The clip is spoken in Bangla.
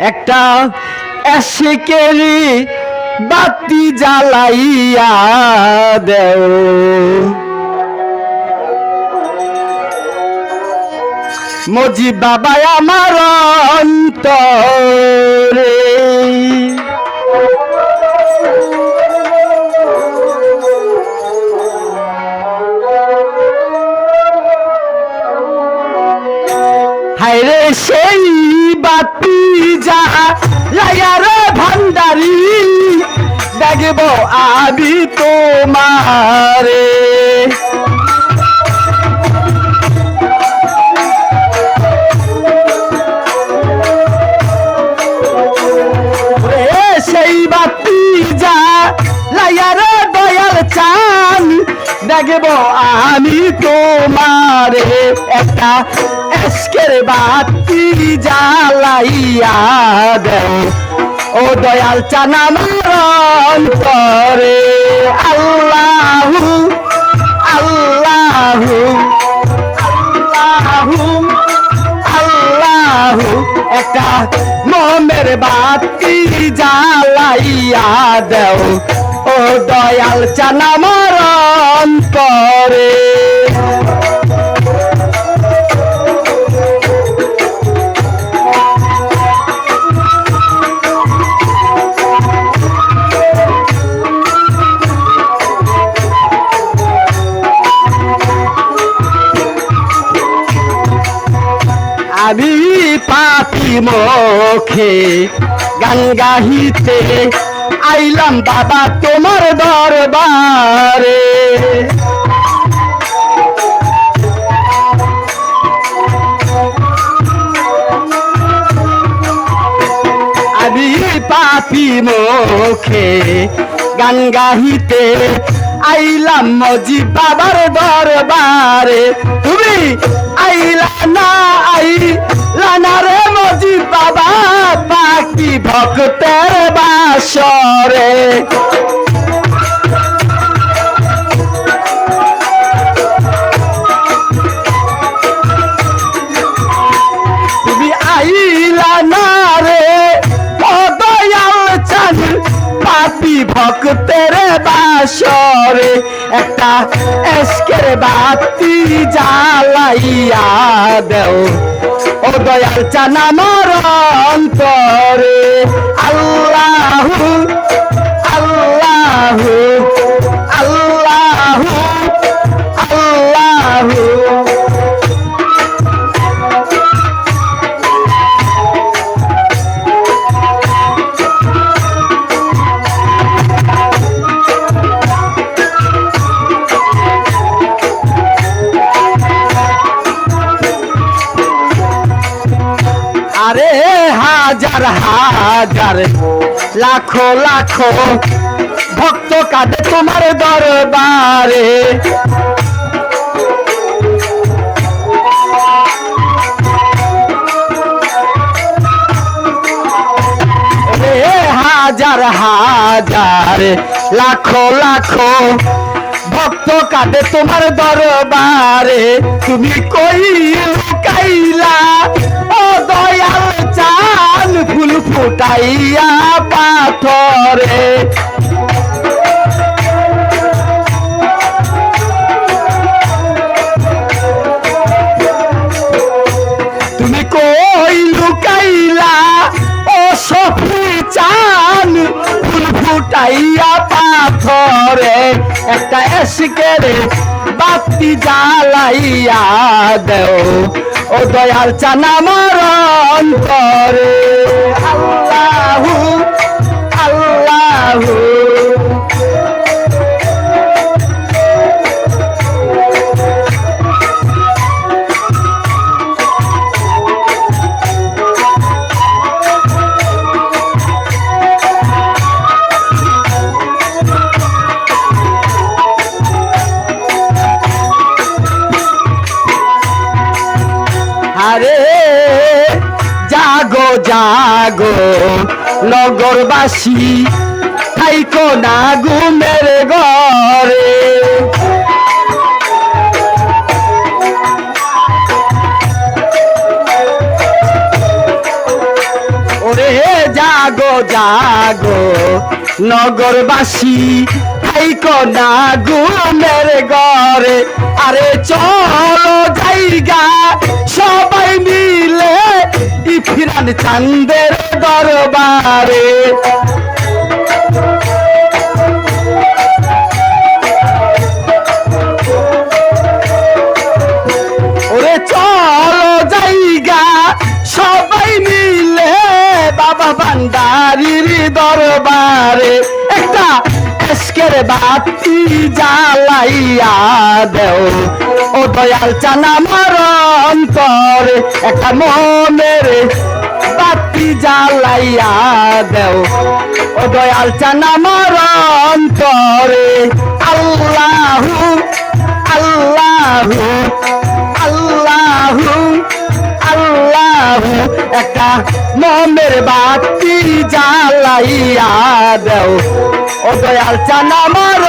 একটা এসেকেরি বাতি জ্বালাইয়া দেও। মজি বাবা আমার অন্তরে সেই বাতি যা লাগার ভান্ডারি দেখব আমি তোমারে। দেখব আমি তোমারে একটা এসকের বাতি জ্বালাইয়া দেও। ও দয়াল চান অন্তরে আল্লাহু আল্লাহু আল্লাহু আল্লাহু, একটা মোমের বাতি জ্বালাইয়া দেও। ও দয়াল চান আমার অন্তরে আমি পাপি মুখে গান গাহিতে আইলাম বাবা তোমার দরবারে। আমি পাপি মুখে গান গাহিতে আইলাম মজি বাবার দরবারে। তুমি আইলা না আইলা না রে মজি বাবা, পাখি বাসরে তুমি আইলা না রে ও দয়াল চান পাপি ভক্তের বাসরে, একটা এসকের বাতি জ্বালাইয়া দেও। ও দয়াল চান আমার অন্তরে, আল্লাহু আরে হাজার হাজার লাখো লাখো ভক্ত কাঁদে তোমার দরবারে। হাজার হাজার, লাখো লাখো ভক্ত কাঁদে তোমার দরবারে। তুমি কই লুকাইলা? ও দয়াল চান ফুল ফুটাইয়া পাথরে। ফুটাইয়া পাথরে একটা এসকের বাতি জ্বালাইয়া দেও। ও দয়াল চানা মরণ করে। আল্লাহু আল্লাহু। জাগো, নগরবাসী, থাইকো না ঘুমের ঘরে। জাগো জাগো, নগরবাসী, থাইকো না ঘুমের ঘরে। আরে চলো জায়গা, সবাই চান্দের দরবারে। ওরে চলো জায়গা, সবাই মিলে বাবা ভান্ডারির দরবারে। একটা এসকের বাতি জ্বালাইয়া দেও। ও দয়াল চানা আমার অন্তরে একটা মনের বাতি জ্বালাইয়া দেও। ও দয়াল চানা আমার অন্তরে আল্লাহু আল্লাহু আল্লাহু আল্লাহু। একটা মমের বাতি জ্বালাইয়া দেও। ও দয়াল চান আমার